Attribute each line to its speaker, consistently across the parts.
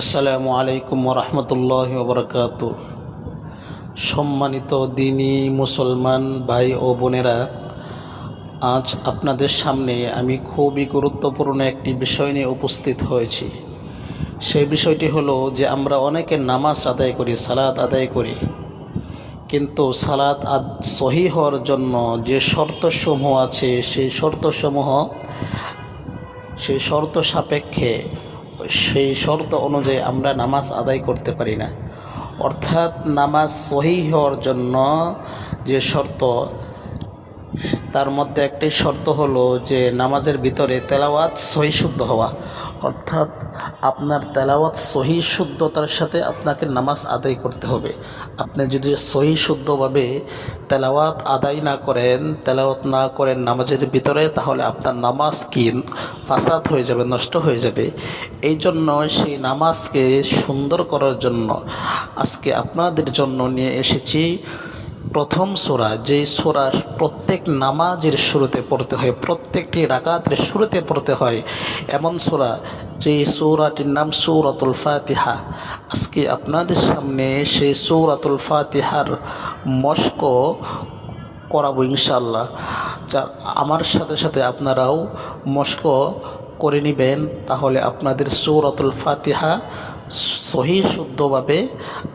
Speaker 1: আসসালামু আলাইকুম রহমতুল্লাহ বরকাত সম্মানিত দিনী মুসলমান ভাই ও বোনেরা, আজ আপনাদের সামনে আমি খুবই গুরুত্বপূর্ণ একটি বিষয় নিয়ে উপস্থিত হয়েছি। সেই বিষয়টি হলো যে আমরা অনেকে নামাজ আদায় করি, সালাত আদায় করি। কিন্তু সালাত সহি হওয়ার জন্য যে শর্তসমূহ আছে, সেই শর্তসমূহ, সেই শর্ত সাপেক্ষে সেই শর্ত অনুযায়ী আমরা নামাজ আদায় করতে পারি না। অর্থাৎ নামাজ সহি হওয়ার জন্য যে শর্ত তার মধ্যে একটি শর্ত হলো যে নামাজের ভিতরে তেলাওয়াত সহি শুদ্ধ হওয়া। অর্থাৎ আপনার তেলাওয়াত সহি শুদ্ধতার সাথে আপনাকে নামাজ আদায় করতে হবে। আপনি যদি সহি শুদ্ধভাবে তেলাওয়াত আদায় না করেন, তেলাওয়াত না করেন নামাজের ভিতরে, তাহলে আপনার নামাজ কি? ফাসাদ হয়ে যাবে, নষ্ট হয়ে যাবে। এই জন্য সেই নামাজকে সুন্দর করার জন্য আজকে আপনাদের জন্য নিয়ে এসেছি প্রথম সোরা, যেই সোরা প্রত্যেক নামাজের শুরুতে পড়তে হয়, প্রত্যেকটি রাকাতের শুরুতে পড়তে হয়, এমন সোরা যেই সৌরাটির নাম সৌরাতুল ফাতিহা। আজকে আপনাদের সামনে সেই সৌরাতুল ফাতিহার মস্ক করাবো ইনশাল্লাহ যা আমার সাথে সাথে আপনারাও মস্ক করে নেবেন, তাহলে আপনাদের সৌরাতুল ফাতিহা সহি শুদ্ধভাবে,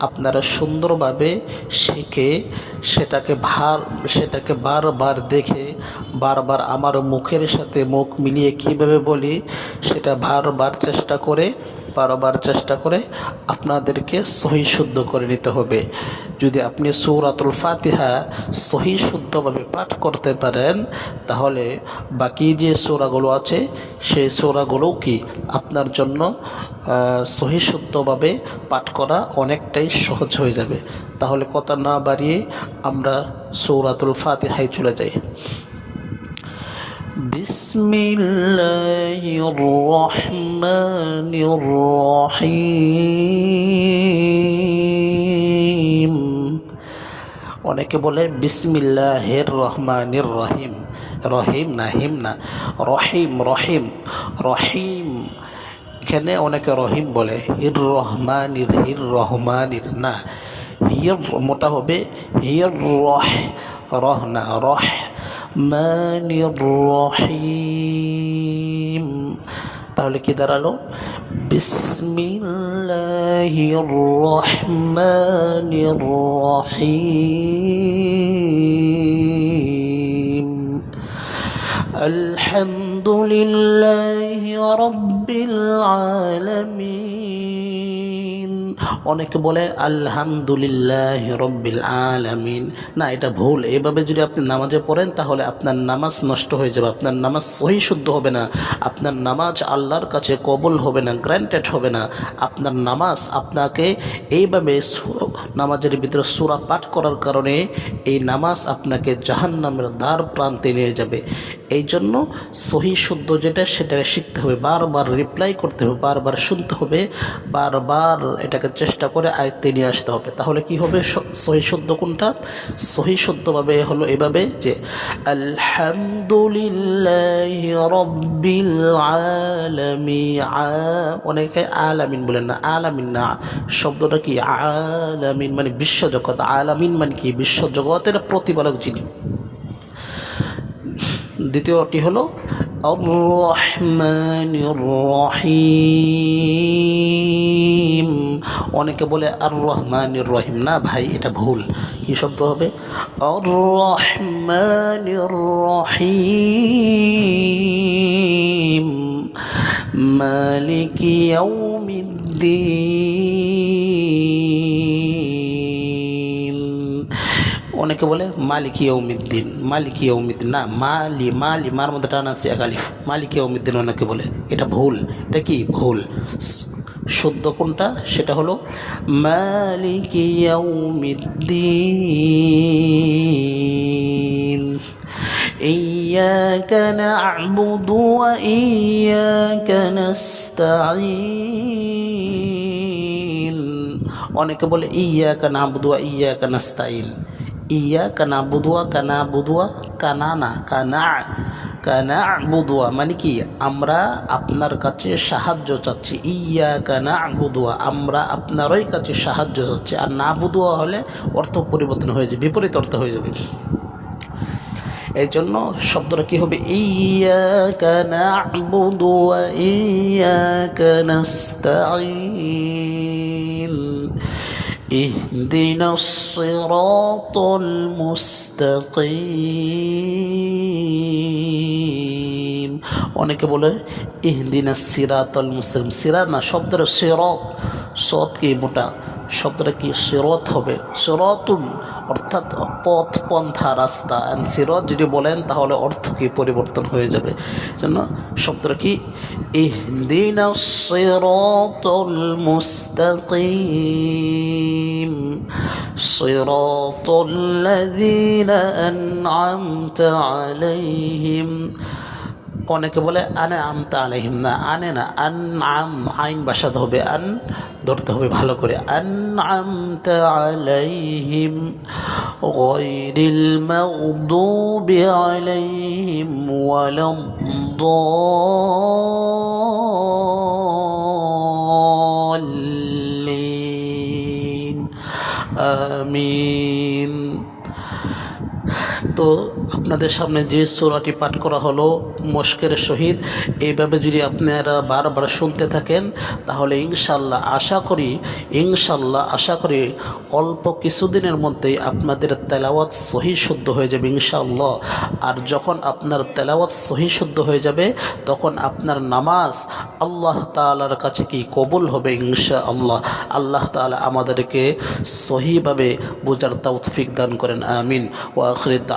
Speaker 1: আপনারা সুন্দরভাবে শিখে সেটাকে ভার, সেটাকে বারবার দেখে, বারবার আমার মুখের সাথে মুখ মিলিয়ে কীভাবে বলি, সেটা বারবার চেষ্টা করে বারবার চেষ্টা করে আপনাদেরকে সহি শুদ্ধ করে নিতে হবে। যদি আপনি সৌরাতুল ফাতিহা সহি শুদ্ধভাবে পাঠ করতে পারেন, তাহলে বাকি যে সৌরাগুলো আছে, সেই সৌরাগুলোও কি আপনার জন্য সহি শুদ্ধভাবে পাঠ করা অনেকটাই সহজ হয়ে যাবে। তাহলে কথা না বাড়িয়ে আমরা সৌরাতুল ফাতিহায় চলে যাই। بسم الله الرحمن الرحيم অনেকে বলে বিসমিল্লাহির রহমানির রহিম রহিম না হিম না রহিম রহিম রহিম এখানে অনেকে রহিম বলে হির রহমানির হির রহমানির না হির মোটা হবে হির রহ রহ না রহ রহমান রহিম তাহলে কি দাঁড়ালো বিসমিল্লাহির রহমানির রহিম আলহামদুলিল্লাহি রাব্বিল আলামিন অনেকে বলে, আলহামদুলিল্লাহ রব্বিল আলামিন। না, এটা ভুল। এভাবে যদি আপনি নামাজে পড়েন, তাহলে আপনার নামাজ নষ্ট হয়ে যাবে, আপনার নামাজ সহি শুদ্ধ হবে না, আপনার নামাজ আল্লাহর কাছে কবল হবে না গ্র্যান্টেড হবে না। আপনার নামাজ আপনাকে এইভাবে নামাজের ভিতরে সুরা পাঠ করার কারণে এই নামাজ আপনাকে জাহান্নামের দ্বার প্রান্তে নিয়ে যাবে। এই জন্য সহি শুদ্ধ যেটা সেটা শিখতে হবে, বারবার রিপ্লাই করতে হবে, বারবার শুনতে হবে, বারবার এটাকে চেষ্টা করে আয়ত্তে নিয়ে আসতে হবে। তাহলে কি হবে? সহি শুদ্ধ কোনটা? সহি শুদ্ধভাবে হলো এভাবে যে, আলহামদুলিল্লাহ রব্বিল আলামি আ- অনেকে আলামিন বলেন না। আলামিন না। শব্দটা কি? আলামিন মানে বিশ্বজগৎ। আলামিন মানে কি? বিশ্বজগতের প্রতিপালক যিনি। দ্বিতীয়টি হলো রহিম অনেকে বলে আর রহমানির রহিম না ভাই, এটা ভুল। কি শব্দ হবে? রহমানির রহিম মালিক অনেকে বলে মালিক ইয়ৌমিদ্দিন মালিক ইয়ৌমিদ্দিন না মালি মালি মার মধ্যে টান আছে এক আলিফ মালিক ইয়ৌমিদ্দিন অনেকে বলে এটা ভুল এটা কি ভুল স- শুদ্ধ কোনটা সেটা হলো মালিক ইয়ৌমিদ্দিন إياك نعبد وإياك نستعين অনেকে বলে ইয়াকা নাবুদু ওয়া ইয়াকা নাস্তাইন ইয়া কানা বুদুয়া কানা বুদুয়া কানা না কানা কানা বুদুয়া মানে কি আমরা আপনার কাছে সাহায্য চাচ্ছি ইয়া কানা বুদুয়া আমরা আপনারই কাছে সাহায্য চাচ্ছি আর না বুদুয়া হলে অর্থ পরিবর্তন হয়ে যাবে বিপরীত অর্থ হয়ে যাবে এই জন্য শব্দটা কি হবে ইয়াকা না'বুদু ওয়া ইয়াকা নাস্তাঈন اهدنا الصراط المستقيم অনেকে বলে ইহদিনা সিরাতল মুসলিম সিরাত না শব্দের সিরত সৎ কি মোটা শব্দটা কি? সিরত হবে। সিরতুন অর্থাৎ পথ পন্থা রাস্তা। অ্যান্ড সিরত যদি বলেন, তাহলে অর্থ কি? পরিবর্তন হয়ে যাবে। জন্য শব্দটা কি? ইহদিনা সিরাতুল মুস্তাকিম। সিরাতুল লাযিনা আন'আমতা আলাইহিম। অনেকে বলে আনে আমতা আলাইহিম না আনে না আন আম আইন বাসাতে হবে আন ধরতে হবে ভালো করে আন আমতা আলাইহিম গয়রিল মাগদুবি আলাইহিম ওয়ালাদ ضالين আমিন তো আপনাদের সামনে যে সোরাটি পাঠ করা হলো, মস্কের সহিত এইভাবে যদি আপনারা বারবার শুনতে থাকেন, তাহলে ইনশাল্লাহ আশা করি, ইনশাল্লাহ আশা করি অল্প কিছুদিনের মধ্যেই আপনাদের তেলাওয়াত সহি শুদ্ধ হয়ে যাবে ইনশাল্লাহ। আর যখন আপনার তেলাওয়াত সহি শুদ্ধ হয়ে যাবে, তখন আপনার নামাজ আল্লাহ তালার কাছে কি কবুল হবে ইনশা আল্লাহ আল্লাহ তালা আমাদেরকে সহিভাবে বোঝার তৌফিক দান করেন, আমিন।